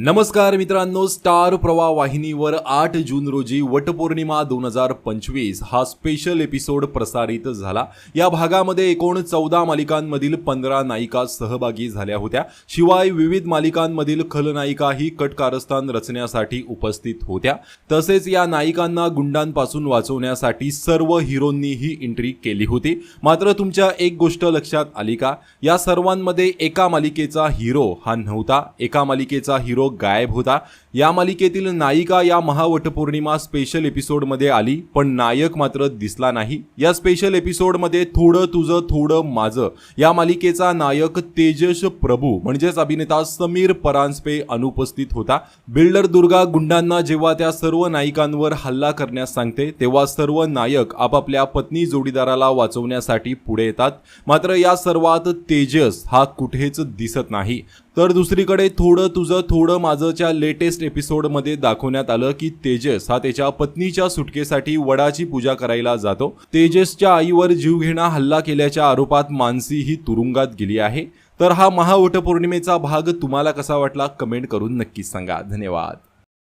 नमस्कार मित्रांनो स्टार प्रवाह वाहिनीवर आठ जून रोजी वटपौर्णिमा दोन हजार पंचवीस हा स्पेशल एपिसोड प्रसारित झाला. या भागामध्ये एकूण चौदा मालिकांमधील पंधरा नायिका सहभागी झाल्या होत्या. शिवाय विविध मालिकांमधील खलनायिकाही कटकारस्थान रचण्यासाठी उपस्थित होत्या. तसेच या नायिकांना गुंडांपासून वाचवण्यासाठी सर्व हिरोंनी ही एंट्री केली होती. मात्र तुमच्या एक गोष्ट लक्षात आली का? या सर्वांमध्ये एका मालिकेचा हिरो हा नव्हता. एका मालिकेचा हिरो गायब होता. या मालिकेतील नायिका या महावटपौर्णिमा स्पेशल एपिसोडमध्ये आली पण नायक मात्र दिसला नाही. या स्पेशल एपिसोडमध्ये थोडं तुझं थोडं माझं. या मालिकेचा नायक तेजस प्रभू म्हणजेच अभिनेता समीर परांजपे अनुपस्थित होता. बिल्डर दुर्गा गुंडांना जेव्हा त्या सर्व नायिकांवर हल्ला करण्यास सांगते तेव्हा सर्व नायक आपापल्या पत्नी जोडीदाराला वाचवण्यासाठी पुढे येतात. मात्र या सर्वात तेजस हा कुठेच दिसत नाही. तर दुसरीकडे थोडं तुझं थोडं माझंच्या लेटेस्ट एपिसोडमध्ये दाखवण्यात आलं की तेजस हा त्याच्या पत्नीच्या सुटकेसाठी वडाची पूजा करायला जातो. तेजसच्या आईवर जीवघेणा हल्ला केल्याच्या आरोपात मानसी ही तुरुंगात गेली आहे. तर हा महावटपौर्णिमेचा भाग तुम्हाला कसा वाटला? कमेंट करून नक्कीच सांगा. धन्यवाद.